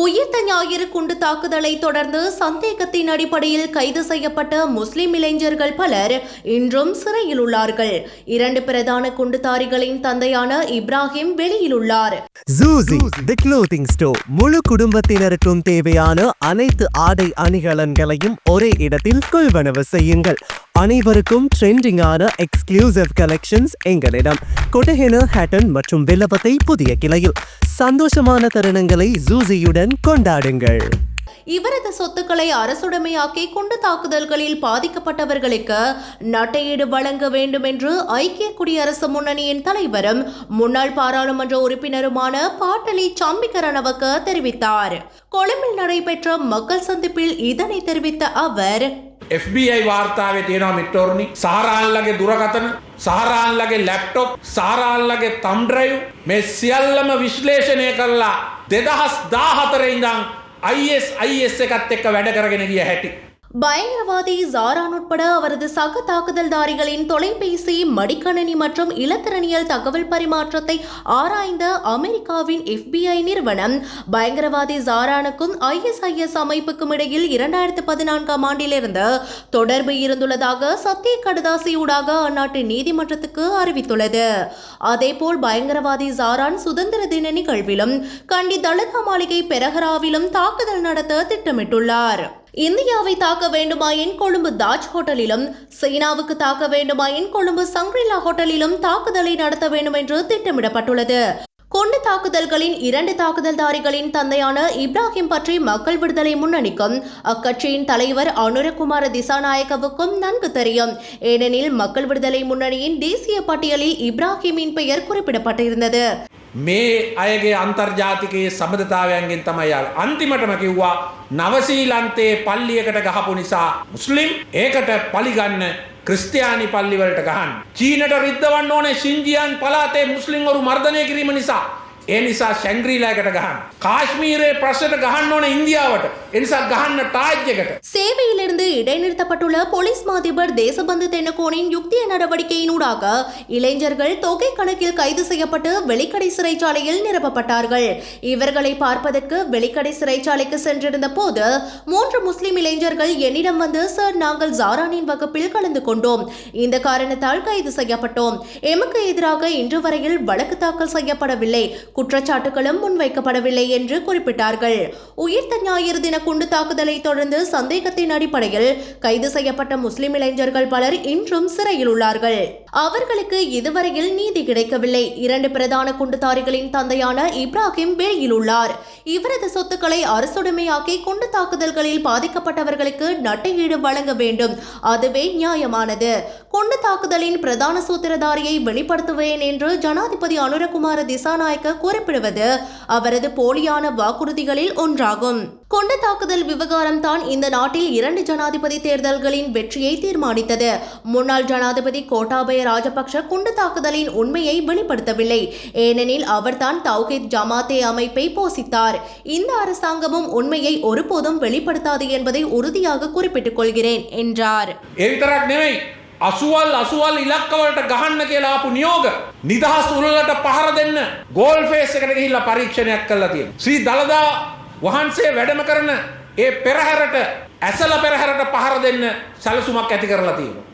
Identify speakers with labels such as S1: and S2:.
S1: உயிர்த்த ஞாயிறு குண்டு தாக்குதலை தொடர்ந்து சந்தேகத்தின் அடிப்படையில் கைது செய்யப்பட்ட முஸ்லிம் இளைஞர்கள் பலர் இன்றும் சிறையில் உள்ளார்கள். இரண்டு பிரதான குண்டுதாரிகளின் தந்தையான இப்ராஹிம் வெளியில் உள்ளார்
S2: ஜூசி தி க்ளோத்திங் ஸ்டோர் முழு குடும்பத்தினருக்கும் தேவையான அனைத்து ஆடை அணிகலன்களையும் ஒரே இடத்தில் கொள்வனவு செய்யுங்கள். அனைவருக்கும் ட்ரெண்டிங்கான எக்ஸ்க்ளூசிவ் கலெக்ஷன்ஸ் எங்களிடம். கொடஹென ஹேட்டன் மற்றும் வில்லபத்தை புதிய கிளையில். சந்தோஷமான தருணங்களை ஜூசியுடன் கொண்டாடுங்கள்.
S1: இவரது சொத்துக்களை அரசுடைமையாக்கி குண்டு தாக்குதல்களில் பாதிக்கப்பட்டவர்களுக்கு நட்டையீடு வழங்க வேண்டும் என்று ஐக்கிய குடியரசு முன்னணியின் தலைவரும் முன்னாள் பாராளுமன்ற உறுப்பினருமான பாட்டலி சாம்பிகரணவுக்கு தெரிவித்தார். கொழும்பில் நடைபெற்ற மக்கள் சந்திப்பில் இதனை தெரிவித்த அவர்
S3: FBI වාර්තාවේ තියෙනවා මිත්‍රෝරුනි සහරාන්ලගේ දුරකථන සහරාන්ලගේ ලැප්ටොප් සහරාන්ලගේ තම් ඩ්‍රයිව් මේ සියල්ලම විශ්ලේෂණය කරලා 2014 ඉඳන් ISIS එකත් එක්ක වැඩ කරගෙන ගිය හැටි.
S1: பயங்கரவாதி ஜாரான் உட்பட அவரது சக தாக்குதல்தாரிகளின் தொலைபேசி மடிக்கணினி மற்றும் இலத்திரனியல் தகவல் பரிமாற்றத்தை ஆராய்ந்த அமெரிக்காவின் எஃபிஐ நிறுவனம். பயங்கரவாதி ஜாரானுக்கும் ஐஎஸ்ஐஎஸ் அமைப்புக்கும் இடையில் இரண்டாயிரத்து பதினான்காம் ஆண்டிலிருந்து தொடர்பு இருந்துள்ளதாக சத்திய கடுதாசியூடாக அந்நாட்டு நீதிமன்றத்துக்கு அறிவித்துள்ளது. அதேபோல் பயங்கரவாதி ஜாரான் சுதந்திர தின நிகழ்விலும் கண்டி தலிதா மாளிகை பெரஹராவிலும் தாக்குதல் நடத்த திட்டமிட்டுள்ளார். இந்தியாவை தாக்க வேண்டுமாயின் கொழும்பு தாஜ் ஹோட்டலிலும் சீனாவுக்கு தாக்க வேண்டுமாயின் கொழும்பு சங்க்ரிலா ஹோட்டலிலும் தாக்குதலை நடத்த வேண்டும் என்று திட்டமிடப்பட்டுள்ளது. கொண்டு தாக்குதல்களின் இரண்டு தாக்குதல்தாரிகளின் தந்தையான இப்ராஹிம் பற்றி மக்கள் விடுதலை முன்னணிக்கும் அக்கட்சியின் தலைவர் அனுரகுமார திசாநாயக்கவுக்கும் நன்கு தெரியும். ஏனெனில் மக்கள் விடுதலை முன்னணியின் தேசிய பட்டியலில் இப்ராஹிமின் பெயர் குறிப்பிடப்பட்டிருந்தது.
S3: මේ අයගේ අන්තර්ජාතිකයේ සබඳතාවයන්ගෙන් තමයි යාව. අන්තිමටම කිව්වා නවසීලන්තයේ පල්ලියකට ගහපු නිසා මුස්ලිම් ඒකට පලිගන්න ක්‍රිස්තියානි පල්ලිවලට ගහන්න. චීනට රිද්ධවන්න ඕනේ ශිංජියන් පලාතේ මුස්ලිම්වරු මර්ධනය කිරීම නිසා. ඒ නිසා ශැංග්‍රීලාකට ගහන්න. කාශ්මීරයේ ප්‍රශ්නට ගහන්න ඕන ඉන්දියාවට. එනිසා ගහන්න තාජ්‍යකට.
S1: சேவையிலிருந்து இடைநிறுத்தப்பட்டுள்ள போலீஸ் மாதிபர் தேசபந்து தென்னகோனின் யுக்திய நடவடிக்கையினூடாக இளைஞர்கள் தொகை கணக்கில் கைது செய்யப்பட்டு வெளிக்கடை சிறைச்சாலையில் நிரப்பப்பட்டார்கள் இவர்களை பார்ப்பதற்கு வெளிக்கடை சிறைச்சாலைக்கு சென்றிருந்த போது மூன்று முஸ்லிம் இளைஞர்கள் என்னிடம் வந்து சார் நாங்கள் ஜாரானின் வகுப்பில் கலந்து கொண்டோம் இந்த காரணத்தால் கைது செய்யப்பட்டோம் எமக்கு எதிராக இன்று வரையில் வழக்கு தாக்கல் செய்யப்படவில்லை குற்றச்சாட்டுகளும் முன்வைக்கப்படவில்லை என்று குறிப்பிட்டார்கள். உயிர்த்த ஞாயிறு தின குண்டு தாக்குதலை தொடர்ந்து சந்தேகத்தின் அடிப்படையில் கைது செய்யப்பட்ட முஸ்லிம் இளைஞர்கள் பலர் இன்றும் சிறையில் உள்ளார்கள். அவர்களுக்கு இதுவரையில் நீதி கிடைக்கவில்லை. இரண்டு பிரதான குண்டுதாரிகளின் தந்தையான இப்ராஹிம் வெளியில் உள்ளார். இவரது சொத்துக்களை அரசுடைமையாக்கி குண்டு தாக்குதல்களில் பாதிக்கப்பட்டவர்களுக்கு நட்டையீடு வழங்க வேண்டும். அதுவே நியாயமானது. குண்டு தாக்குதலின் பிரதான சூத்திரதாரியை வெளிப்படுத்துவேன் என்று ஜனாதிபதி அனுரகுமார திசாநாயக்க குறிப்பிடுவது அவரது போலியான வாக்குறுதிகளில் ஒன்றாகும். கொண்ட தாக்குதல் விவகாரம் தான் இந்த நாட்டில் இரண்டு ஜனாதிபதி தேர்தல்களின் வெற்றியை தீர்மானித்தது. முன்னாள் ஜனாதிபதி கோட்டாபய ராஜபக்ஷ குண்டு தாக்குதலின் உண்மையை வெளிப்படுத்தவில்லை. ஏனெனில் அவர்தான் தௌஹித் ஜமாத்தே அமைப்பை போசித்தார். இந்த அரசாங்கமும் உண்மையை ஒருபோதும் வெளிப்படுத்தாது என்பதை உறுதியாக குறிப்பிட்டுக் கொள்கிறேன் என்றார்.
S3: අසුවල් අසුවල් ඉලක්කවලට ගහන්න කියලා ආපු නියෝග නිදහස් උළලට පහර දෙන්න ගෝල් ෆේස් එකට ගිහිල්ලා පරීක්ෂණයක් කළා තියෙනවා. ශ්‍රී දළදා වහන්සේ වැඩම කරන ඒ පෙරහැරට ඇසල පෙරහැරට පහර දෙන්න සැලසුමක් ඇති කරලා තියෙනවා.